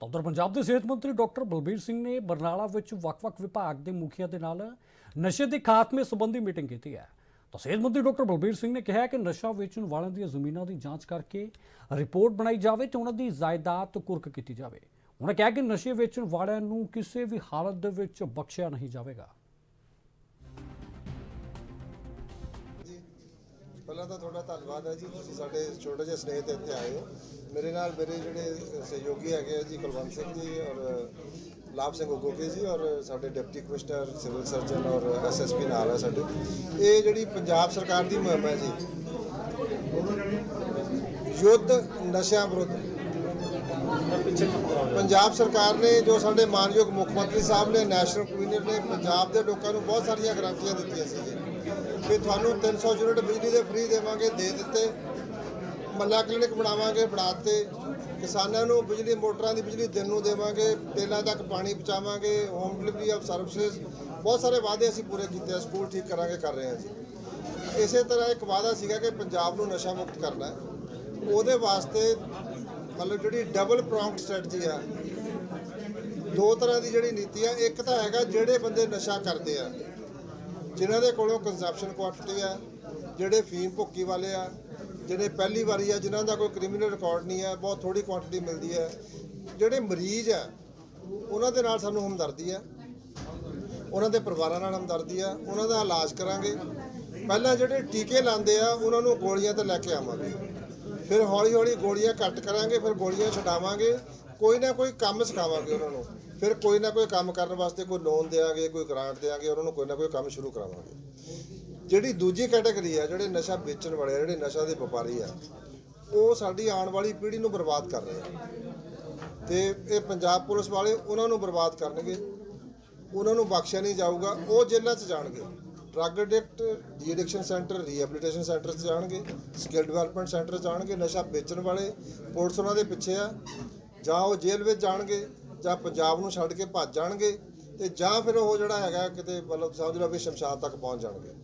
ਤਾਂ ਉੱਧਰ ਪੰਜਾਬ ਦੇ ਸਿਹਤ ਮੰਤਰੀ ਡਾਕਟਰ ਬਲਬੀਰ ਸਿੰਘ ਨੇ ਬਰਨਾਲਾ ਵਿੱਚ ਵੱਖ-ਵੱਖ ਵਿਭਾਗ ਦੇ ਮੁਖੀਆਂ ਦੇ ਨਾਲ ਨਸ਼ੇ ਦੇ ਖਾਤਮੇ ਸੰਬੰਧੀ ਮੀਟਿੰਗ ਕੀਤੀ ਹੈ। ਤਾਂ ਸਿਹਤ ਮੰਤਰੀ ਡਾਕਟਰ ਬਲਬੀਰ ਸਿੰਘ ਨੇ ਕਿਹਾ ਕਿ ਨਸ਼ਾ ਵੇਚਣ ਵਾਲਿਆਂ ਦੀਆਂ ਜ਼ਮੀਨਾਂ ਦੀ ਜਾਂਚ ਕਰਕੇ ਰਿਪੋਰਟ ਬਣਾਈ ਜਾਵੇ ਤੇ ਉਹਨਾਂ ਦੀ ਜਾਇਦਾਦ ਕੁਰਕ ਕੀਤੀ ਜਾਵੇ। ਉਹਨਾਂ ਕਿਹਾ ਕਿ ਨਸ਼ੇ ਵੇਚਣ ਵਾਲਿਆਂ ਨੂੰ ਕਿਸੇ ਵੀ ਹਾਲਤ ਦੇ ਵਿੱਚ ਬਖਸ਼ਿਆ ਨਹੀਂ ਜਾਵੇਗਾ। ਪਹਿਲਾਂ ਤਾਂ ਤੁਹਾਡਾ ਧੰਨਵਾਦ ਹੈ ਜੀ, ਤੁਸੀਂ ਸਾਡੇ ਛੋਟੇ ਜਿਹੇ ਸਨੇਹ ਤੇ ਇੱਥੇ ਆਏ ਹੋ। ਮੇਰੇ ਨਾਲ ਮੇਰੇ ਜਿਹੜੇ ਸਹਿਯੋਗੀ ਹੈਗੇ ਆ ਜੀ, ਕੁਲਵੰਤ ਸਿੰਘ ਜੀ ਔਰ ਲਾਭ ਸਿੰਘ ਉਗੋਕੇ ਜੀ ਔਰ ਸਾਡੇ ਡਿਪਟੀ ਕਮਿਸ਼ਨਰ, ਸਿਵਲ ਸਰਜਨ ਔਰ ਐਸਐਸਪੀ ਨਾਲ ਹੈ ਸਾਡੇ। ਇਹ ਜਿਹੜੀ ਪੰਜਾਬ ਸਰਕਾਰ ਦੀ ਮੁਹਿੰਮ ਹੈ ਜੀ, ਯੁੱਧ ਨਸ਼ਿਆਂ ਵਿਰੁੱਧ। ਪੰਜਾਬ ਸਰਕਾਰ ਨੇ ਜੋ ਸਾਡੇ ਮਾਨਯੋਗ ਮੁੱਖ ਮੰਤਰੀ ਸਾਹਿਬ ਨੇ, ਨੈਸ਼ਨਲ ਕਮਿਸ਼ਨਰ ਨੇ, ਪੰਜਾਬ ਦੇ ਲੋਕਾਂ ਨੂੰ ਬਹੁਤ ਸਾਰੀਆਂ ਗਰੰਟੀਆਂ ਦਿੱਤੀਆਂ ਸੀ ਵੀ ਕਿ ਤੁਹਾਨੂੰ 300 ਯੂਨਿਟ ਬਿਜਲੀ ਦੇ ਫ੍ਰੀ ਦੇਵਾਂਗੇ, ਦੇ ਦਿੱਤੇ। ਮੱਲਾ ਕਲੀਨਿਕ ਬਣਾਵਾਂਗੇ, ਬਣਾ ਦਿੱਤੇ। ਕਿਸਾਨਾਂ ਨੂੰ ਬਿਜਲੀ, ਮੋਟਰਾਂ ਦੀ ਬਿਜਲੀ ਦਿਨ ਨੂੰ ਦੇਵਾਂਗੇ, ਤੇਲਾਂ ਤੱਕ ਪਾਣੀ ਪਹੁੰਚਾਵਾਂਗੇ ਹੋਮ ਡਿਲੀਵਰੀ ਆਫ ਸਰਵਿਸਿਜ਼ ਬਹੁਤ ਸਾਰੇ ਵਾਅਦੇ ਅਸੀਂ ਪੂਰੇ ਕੀਤੇ ਆ, ਸਕੂਲ ਠੀਕ ਕਰਾਂਗੇ, ਕਰ ਰਹੇ ਹਾਂ ਜੀ ਇਸੇ ਤਰ੍ਹਾਂ ਇੱਕ ਵਾਅਦਾ ਸੀਗਾ ਕਿ ਪੰਜਾਬ ਨੂੰ ਨਸ਼ਾ ਮੁਕਤ ਕਰਨਾ ਹੈ। ਉਹਦੇ ਵਾਸਤੇ ਮਤਲਬ ਜਿਹੜੀ ਡਬਲ ਪ੍ਰੌਂਕਟ ਸਟ੍ਰੈਟਜੀ ਆ, ਦੋ ਤਰ੍ਹਾਂ ਦੀ ਜਿਹੜੀ ਨੀਤੀ ਆ। ਇੱਕ ਤਾਂ ਹੈਗਾ ਜਿਹੜੇ ਬੰਦੇ ਨਸ਼ਾ ਕਰਦੇ ਆ ਜਿਨ੍ਹਾਂ ਦੇ ਕੋਲੋਂ ਕੰਜ਼ੰਪਸ਼ਨ ਕੁਆਂਟੀਟੀ ਆ, ਜਿਹੜੇ ਫੀਮ ਭੁੱਕੀ ਵਾਲੇ ਆ, ਜਿਹੜੇ ਪਹਿਲੀ ਵਾਰੀ ਆ, ਜਿਨ੍ਹਾਂ ਦਾ ਕੋਈ ਕ੍ਰਿਮੀਨਲ ਰਿਕਾਰਡ ਨਹੀਂ ਹੈ ਬਹੁਤ ਥੋੜੀ ਕੁਆਂਟੀਟੀ ਮਿਲਦੀ ਹੈ ਜਿਹੜੇ ਮਰੀਜ਼ ਆ, ਉਹਨਾਂ ਦੇ ਨਾਲ ਸਾਨੂੰ ਹਮਦਰਦੀ ਆ, ਉਹਨਾਂ ਦੇ ਪਰਿਵਾਰਾਂ ਨਾਲ ਹਮਦਰਦੀ ਆ, ਉਹਨਾਂ ਦਾ ਇਲਾਜ ਕਰਾਂਗੇ। ਪਹਿਲਾਂ ਜਿਹੜੇ ਟੀਕੇ ਲਾਉਂਦੇ ਆ, ਉਹਨਾਂ ਨੂੰ ਗੋਲੀਆਂ ਤੇ ਲੈ ਕੇ ਆਵਾਂਗੇ। ਫਿਰ ਹੌਲੀ ਹੌਲੀ ਗੋਲੀਆਂ ਘੱਟ ਕਰਾਂਗੇ, ਫਿਰ ਗੋਲੀਆਂ ਛਡਾਵਾਂਗੇ, ਕੋਈ ਨਾ ਕੋਈ ਕੰਮ ਸਿਖਾਵਾਂਗੇ ਉਹਨਾਂ ਨੂੰ। ਫਿਰ ਕੋਈ ਨਾ ਕੋਈ ਕੰਮ ਕਰਨ ਵਾਸਤੇ ਕੋਈ ਲੋਨ ਦੇਵਾਂਗੇ ਕੋਈ ਗ੍ਰਾਂਟ ਦੇਵਾਂਗੇ ਉਹਨਾਂ ਨੂੰ ਕੋਈ ਨਾ ਕੋਈ ਕੰਮ ਸ਼ੁਰੂ ਕਰਾਵਾਂਗੇ। ਜਿਹੜੀ ਦੂਜੀ ਕੈਟਾਗਰੀ ਆ, ਜਿਹੜੇ ਨਸ਼ਾ ਵੇਚਣ ਵਾਲੇ ਆ, ਜਿਹੜੇ ਨਸ਼ਾ ਦੇ ਵਪਾਰੀ ਆ, ਉਹ ਸਾਡੀ ਆਉਣ ਵਾਲੀ ਪੀੜ੍ਹੀ ਨੂੰ ਬਰਬਾਦ ਕਰ ਰਹੇ ਆ। ਤੇ ਇਹ ਪੰਜਾਬ ਪੁਲਿਸ ਵਾਲੇ ਉਹਨਾਂ ਨੂੰ ਬਰਬਾਦ ਕਰਨਗੇ। ਉਹਨਾਂ ਨੂੰ ਬਖਸ਼ਿਆ ਨਹੀਂ ਜਾਊਗਾ, ਉਹ ਜੇਲ੍ਹਾਂ 'ਚ ਜਾਣਗੇ। Drug addict de addiction centre rehabilitation centre 'ਚ ਜਾਣਗੇ। ਸਕਿੱਲ ਡਿਵੈਲਪਮੈਂਟ ਸੈਂਟਰ 'ਚ ਜਾਣਗੇ, ਨਸ਼ਾ ਵੇਚਣ ਵਾਲੇ, ਪੁਲਿਸ ਉਹਨਾਂ ਦੇ ਪਿੱਛੇ ਆ। ਜਾਂ ਉਹ ਜੇਲ੍ਹ ਵਿੱਚ ਜਾਣਗੇ। ਜਾਂ ਪੰਜਾਬ ਨੂੰ ਛੱਡ ਕੇ ਭੱਜ ਜਾਣਗੇ ਤੇ ਜਾਂ ਫਿਰ ਉਹ ਜਿਹੜਾ ਹੈਗਾ ਕਿਤੇ ਮਤਲਬ ਸਮਝ ਲਓ ਵੀ ਸ਼ਮਸ਼ਾਨ ਤੱਕ ਪਹੁੰਚ ਜਾਣਗੇ।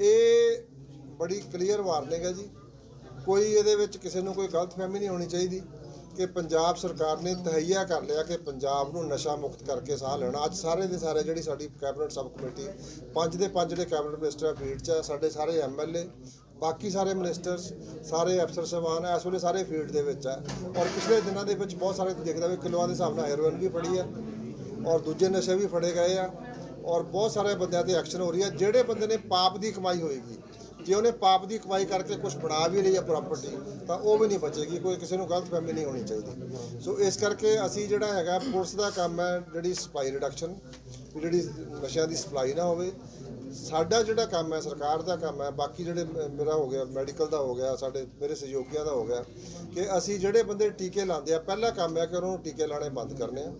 ਇਹ ਬੜੀ ਕਲੀਅਰ ਵਾਰਨਿੰਗ ਹੈ ਜੀ। ਕੋਈ ਇਹਦੇ ਵਿੱਚ ਕਿਸੇ ਨੂੰ ਕੋਈ ਗਲਤਫਹਿਮੀ ਨਹੀਂ ਹੋਣੀ ਚਾਹੀਦੀ ਕਿ ਪੰਜਾਬ ਸਰਕਾਰ ਨੇ ਤਹਈਆ ਕਰ ਲਿਆ ਕਿ ਪੰਜਾਬ ਨੂੰ ਨਸ਼ਾ ਮੁਕਤ ਕਰਕੇ ਸਾਹ ਲੈਣਾ। ਅੱਜ ਸਾਰੇ ਦੇ ਸਾਰੇ ਜਿਹੜੀ ਸਾਡੀ ਕੈਬਨਿਟ ਸਬ ਕਮੇਟੀ ਪੰਜ ਦੇ ਪੰਜ ਜਿਹੜੇ ਕੈਬਨਿਟ ਮਿਨਿਸਟਰ ਫੀਲਡ 'ਚ ਆ, ਸਾਡੇ ਸਾਰੇ ਐਮਐਲਏ ਬਾਕੀ ਸਾਰੇ ਮਿਨਿਸਟਰਸ ਸਾਰੇ ਅਫਸਰ ਸਾਹਿਬਾਨ ਇਸ ਵੇਲੇ ਸਾਰੇ ਫੀਲਡ ਦੇ ਵਿੱਚ ਆ। ਔਰ ਪਿਛਲੇ ਦਿਨਾਂ ਦੇ ਵਿੱਚ ਬਹੁਤ ਸਾਰੇ ਦੇਖਦਾ ਵੀ ਕਿਲੋਆਂ ਦੇ ਹਿਸਾਬ ਨਾਲ ਹੈਰੋਇਨ ਵੀ ਫੜੀ ਆ, ਔਰ ਦੂਜੇ ਨਸ਼ੇ ਵੀ ਫੜੇ ਗਏ ਆ, ਔਰ ਬਹੁਤ ਸਾਰੇ ਬੰਦਿਆਂ ਤੇ ਐਕਸ਼ਨ ਹੋ ਰਹੀ ਹੈ ਜਿਹੜੇ ਬੰਦੇ ਨੇ ਪਾਪ ਦੀ ਕਮਾਈ ਹੋਏਗੀ, ਜੇ ਉਹਨੇ ਪਾਪ ਦੀ ਕਮਾਈ ਕਰਕੇ ਕੁਝ ਬਣਾ ਵੀ ਲਈ ਆ ਪ੍ਰਾਪਰਟੀ ਤਾਂ ਉਹ ਵੀ ਨਹੀਂ ਬਚੇਗੀ, ਕੋਈ ਕਿਸੇ ਨੂੰ ਗਲਤ ਫਹਿਮੀ ਨਹੀਂ ਹੋਣੀ ਚਾਹੀਦੀ। ਸੋ ਇਸ ਕਰਕੇ ਅਸੀਂ ਜਿਹੜਾ ਹੈਗਾ, ਪੁਲਿਸ ਦਾ ਕੰਮ ਹੈ ਜਿਹੜੀ ਸਪਾਈ ਰਿਡਕਸ਼ਨ ਜਿਹੜੀ ਨਸ਼ਿਆਂ ਦੀ ਸਪਲਾਈ ਨਾ ਹੋਵੇ ਸਾਡਾ ਜਿਹੜਾ ਕੰਮ ਹੈ, ਸਰਕਾਰ ਦਾ ਕੰਮ ਹੈ, ਬਾਕੀ ਜਿਹੜੇ ਮ- ਮੇਰਾ ਹੋ ਗਿਆ ਮੈਡੀਕਲ ਦਾ ਹੋ ਗਿਆ, ਸਾਡੇ, ਮੇਰੇ ਸਹਿਯੋਗੀਆਂ ਦਾ ਹੋ ਗਿਆ, ਕਿ ਅਸੀਂ ਜਿਹੜੇ ਬੰਦੇ ਟੀਕੇ ਲਾਉਂਦੇ ਆ, ਪਹਿਲਾ ਕੰਮ ਹੈ ਕਿ ਉਹਨਾਂ ਨੂੰ ਟੀਕੇ ਲਾਣੇ ਬੰਦ ਕਰਨੇ ਆ।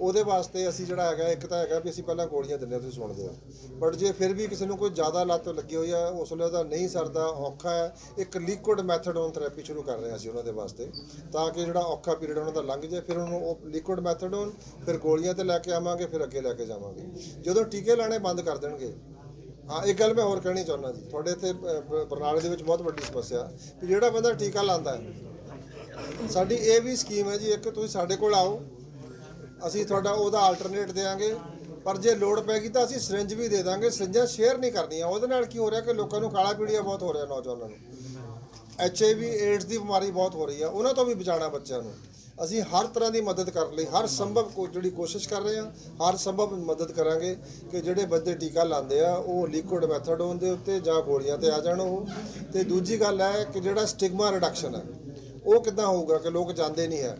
ਉਹਦੇ ਵਾਸਤੇ ਅਸੀਂ ਜਿਹੜਾ ਹੈਗਾ, ਇੱਕ ਤਾਂ ਹੈਗਾ ਵੀ ਅਸੀਂ ਪਹਿਲਾਂ ਗੋਲੀਆਂ ਦਿੰਦੇ ਹਾਂ ਤੁਸੀਂ ਸੁਣਦੇ ਹੋ। ਬਟ ਜੇ ਫਿਰ ਵੀ ਕਿਸੇ ਨੂੰ ਕੋਈ ਜ਼ਿਆਦਾ ਲੱਤ ਲੱਗੀ ਹੋਈ ਆ, ਉਸ ਵੇਲੇ ਉਹਦਾ ਨਹੀਂ ਸਰਦਾ, ਔਖਾ ਹੈ, ਇੱਕ ਲਿਕੁਇਡ ਮੈਥਡੋਨ ਥੈਰੇਪੀ ਸ਼ੁਰੂ ਕਰ ਰਹੇ ਹਾਂ ਅਸੀਂ ਉਹਨਾਂ ਦੇ ਵਾਸਤੇ, ਤਾਂ ਕਿ ਜਿਹੜਾ ਔਖਾ ਪੀਰੀਅਡ ਉਹਨਾਂ ਦਾ ਲੰਘ ਜਾਏ, ਫਿਰ ਉਹਨੂੰ ਉਹ ਲਿਕੁਇਡ ਮੈਥਡੋਨ ਫਿਰ ਗੋਲੀਆਂ ਤੇ ਲੈ ਕੇ ਆਵਾਂਗੇ, ਫਿਰ ਅੱਗੇ ਲੈ ਕੇ ਜਾਵਾਂਗੇ। ਜਦੋਂ ਟੀਕੇ ਲਾਣੇ ਬੰਦ ਕਰ ਦੇਣਗੇ ਹਾਂ, ਇੱਕ ਗੱਲ ਮੈਂ ਹੋਰ ਕਹਿਣੀ ਚਾਹੁੰਦਾ ਜੀ। ਤੁਹਾਡੇ ਇੱਥੇ ਬਰਨਾਲੇ ਦੇ ਵਿੱਚ ਬਹੁਤ ਵੱਡੀ ਸਮੱਸਿਆ ਵੀ ਜਿਹੜਾ ਬੰਦਾ ਟੀਕਾ ਲਾਉਂਦਾ ਹੈ, ਸਾਡੀ ਇਹ ਵੀ ਸਕੀਮ ਹੈ ਜੀ, ਇੱਕ ਤੁਸੀਂ ਸਾਡੇ ਕੋਲ ਆਓ, ਅਸੀਂ ਤੁਹਾਡਾ ਉਹਦਾ ਆਲਟਰਨੇਟ ਦੇਵਾਂਗੇ ਪਰ ਜੇ ਲੋੜ ਪੈਗੀ ਤਾਂ ਅਸੀਂ ਸਿਰਿੰਜ ਵੀ ਦੇ ਦਾਂਗੇ ਸਿਰਿੰਜਾਂ ਸ਼ੇਅਰ ਨਹੀਂ ਕਰਨੀਆਂ। ਉਹਦੇ ਨਾਲ ਕੀ ਹੋ ਰਿਹਾ ਕਿ ਲੋਕਾਂ ਨੂੰ ਕਾਲਾ ਪੀੜੀਆ ਬਹੁਤ ਹੋ ਰਿਹਾ ਨੌਜਵਾਨਾਂ ਨੂੰ। ਐਚਆਈਵੀ ਏਡਸ ਦੀ ਬਿਮਾਰੀ ਬਹੁਤ ਹੋ ਰਹੀ ਹੈ, ਉਹਨਾਂ ਤੋਂ ਵੀ ਬਚਾਉਣਾ ਬੱਚਿਆਂ ਨੂੰ। ਅਸੀਂ ਹਰ ਤਰ੍ਹਾਂ ਦੀ ਮਦਦ ਕਰਨ ਲਈ, ਹਰ ਸੰਭਵ ਕੋ ਜਿਹੜੀ ਕੋਸ਼ਿਸ਼ ਕਰ ਰਹੇ ਹਾਂ, ਹਰ ਸੰਭਵ ਮਦਦ ਕਰਾਂਗੇ ਕਿ ਜਿਹੜੇ ਬੰਦੇ ਟੀਕਾ ਲਾਉਂਦੇ ਆ, ਉਹ ਲਿਕੁਇਡ ਮੈਥਡੋਨ ਦੇ ਉੱਤੇ ਜਾਂ ਗੋਲੀਆਂ ਤੇ ਆ ਜਾਣ ਉਹ। ਤੇ ਦੂਜੀ ਗੱਲ ਹੈ ਕਿ ਜਿਹੜਾ ਸਟਿਗਮਾ ਰਿਡਕਸ਼ਨ ਹੈ, ਉਹ ਕਿੱਦਾਂ ਹੋਊਗਾ ਕਿ ਲੋਕ ਜਾਂਦੇ ਨਹੀਂ ਹੈ?